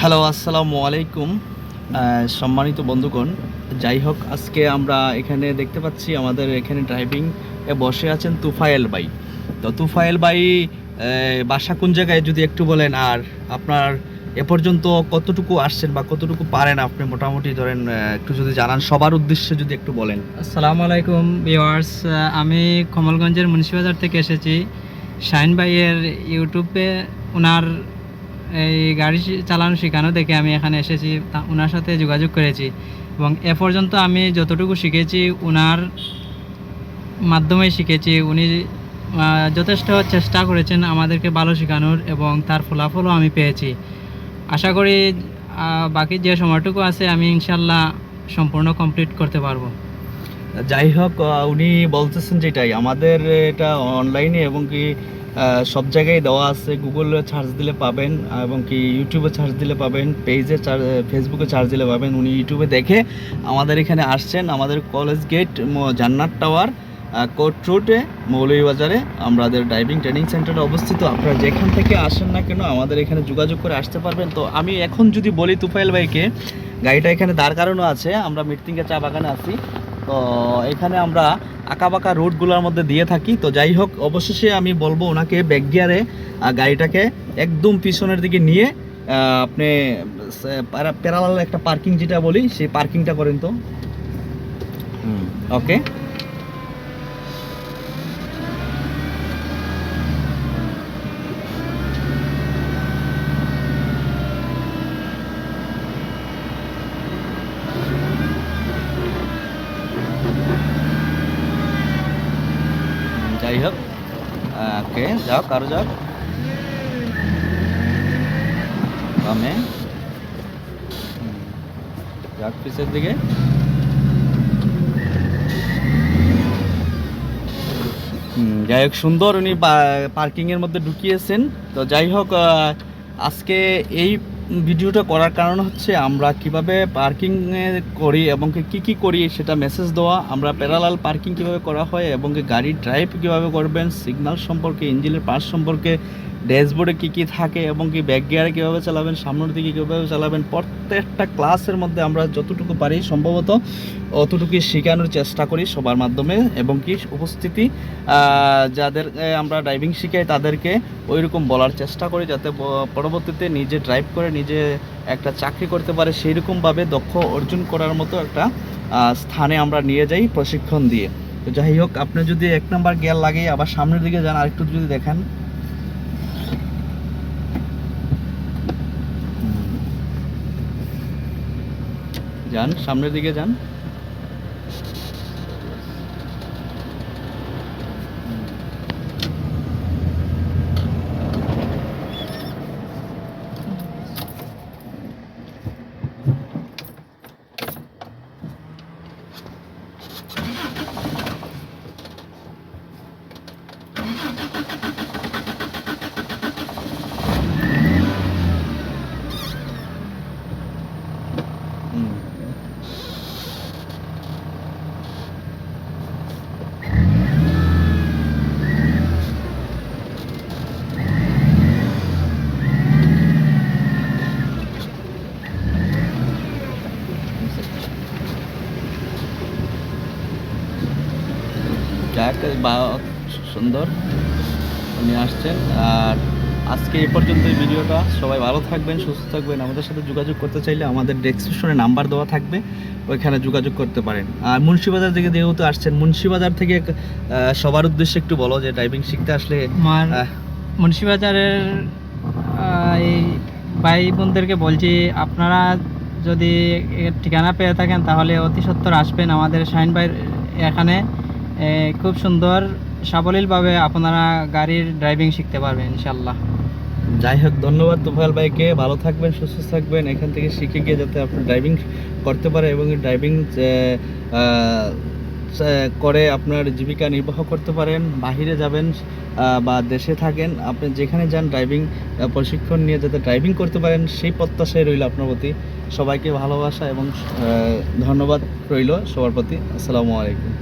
Hello, আসসালামু আলাইকুম। সম্মানিত বন্ধুগণ, যাই হোক, আজকে আমরা এখানে দেখতে পাচ্ছি আমাদের এখানে ড্রাইভিং এ বসে আছেন তুফায়েল বাই তো তুফায়েল বাই বাসা কোন জায়গায়, যদি একটু বলেন, আর আপনার এ পর্যন্ত কতটুকু আসছেন বা কতটুকু পারেন আপনি? মোটামুটি ধরেন একটু যদি জানান, সবার উদ্দেশ্যে যদি একটু বলেন। আসসালামু আলাইকুম ভিউয়ার্স আমি কমলগঞ্জের মুন্সিবাজার থেকে এসেছি। শাইন ভাইয়ের ইউটিউবে ওনার এই গাড়ি চালানো শেখানো দেখে আমি এখানে এসেছি ওনার সাথে যোগাযোগ করেছি এবং এ পর্যন্ত আমি যতটুকু শিখেছি ওনার মাধ্যমে শিখেছি। উনি যথেষ্ট চেষ্টা করেছেন আমাদেরকে ভালো শেখানোর এবং তার ফলাফলও আমি পেয়েছি। আশা করি বাকি যে সময়টুকু আছে আমি ইনশাল্লাহ সম্পূর্ণ কমপ্লিট করতে পারব। যাই হোক উনি বলতেছেন যেটাই, আমাদের এটা অনলাইনে এবং কি সব জায়গায় দেওয়া আছে। গুগলে সার্চ দিলে পাবেন, এবং কি ইউটিউবে সার্চ দিলে পাবেন পেজে ফেসবুকে সার্চ দিলে পাবেন। উনি ইউটিউবে দেখে আমাদের এখানে আসছেন, আমাদের college gate Jannat tower court রোডে মৌলভীবাজারে। আমাদের ড্রাইভিং ট্রেনিং সেন্টারে অবস্থিত। আপনারা যেখান থেকে আসেন না কেন, আমাদের এখানে যোগাযোগ করে আসতে পারবেন। তো আমি এখন যদি বলি তুফাইল ভাইকে, গাড়িটা এখানে দাঁড় কারণও আছে। আমরা মৃত্যুঙ্গা চা বাগানে আছি। তো এখানে আমরা আঁকাবাঁকা রুটগুলোর মধ্যে দিয়ে থাকি। তো যাই হোক অবশেষে আমি বলব ওনাকে ব্যাক গিয়ারে গাড়িটাকে একদম পিছনের দিকে নিয়ে আপনি প্যারালাল একটা পার্কিং যেটা বলি সেই পার্কিংটা করেন তো। ওকে যাই হোক ওকে যাও আর যাক। বামে। যাক, পিছের দিকে। যাই হোক, সুন্দর উনি পার্কিংয়ের মধ্যে ঢুকিয়েছেন। তো যাই হোক আজকে এই ভিডিওটা করার কারণ হচ্ছে আমরা কীভাবে পার্কিং করি এবং কি কি করি সেটা মেসেজ দেওয়া, আমরা প্যারালাল পার্কিং কীভাবে করা হয় এবং গাড়ি ড্রাইভ কীভাবে করবেন সিগনাল সম্পর্কে ইঞ্জিনের পার্স সম্পর্কে ড্যাশবোর্ডে কী কী থাকে এবং কি ব্যাক গিয়ারে কীভাবে চালাবেন, সামনের দিকে কীভাবে চালাবেন, প্রত্যেকটা ক্লাসের মধ্যে আমরা যতটুকু পারি সম্ভবত অতটুকুই শেখানোর চেষ্টা করি সবার মাধ্যমে এবং কি উপস্থিতি যাদের আমরা ড্রাইভিং শিখাই তাদেরকে ওই রকম বলার চেষ্টা করি যাতে পরবর্তীতে নিজে ড্রাইভ করে নিজে একটা চাকরি করতে পারে সেই রকমভাবে দক্ষ অর্জন করার মতো একটা স্থানে আমরা নিয়ে যাই প্রশিক্ষণ দিয়ে। তো যাই হোক, আপনি যদি এক নম্বর গিয়ার লাগে আবার সামনের দিকে যান, আরেকটু যদি দেখান যান সামনের দিকে যান। যাক বা সুন্দর। উনি আসছেন। আর আজকে এই পর্যন্ত এই ভিডিওটা। সবাই ভালো থাকবেন সুস্থ থাকবেন। আমাদের সাথে যোগাযোগ করতে চাইলে আমাদের ডেসক্রিপশনে নাম্বার দেওয়া থাকবে। ওইখানে যোগাযোগ করতে পারেন। আর মুন্সিবাজার থেকে যেহেতু আসছেন মুন্সিবাজার থেকে সবার উদ্দেশ্যে একটু বলো যে ড্রাইভিং শিখতে আসলে মুন্সিবাজারের এই ভাই বোনদেরকে বলছি আপনারা যদি ঠিকানা পেয়ে থাকেন তাহলে অতি সত্বর আসবেন আমাদের শাহিন ভাইয়ের এখানে। এ, খুব সুন্দর, সাবলীলভাবে আপনারা গাড়ির ড্রাইভিং শিখতে পারবেন ইনশাল্লাহ যাই হোক, ধন্যবাদ তুফাইল ভাইকে। ভালো থাকবেন, সুস্থ থাকবেন। এখান থেকে শিখে গিয়ে যাতে আপনি ড্রাইভিং করতে পারে এবং ড্রাইভিং করে আপনার জীবিকা নির্বাহ করতে পারেন, বাহিরে যাবেন বা দেশে থাকেন। আপনি যেখানে যান ড্রাইভিং প্রশিক্ষণ নিয়ে যাতে ড্রাইভিং করতে পারেন, সেই প্রত্যাশায় রইল আপনার প্রতি। সবাইকে ভালোবাসা এবং ধন্যবাদ রইল সবার প্রতি। আসসালামু আলাইকুম।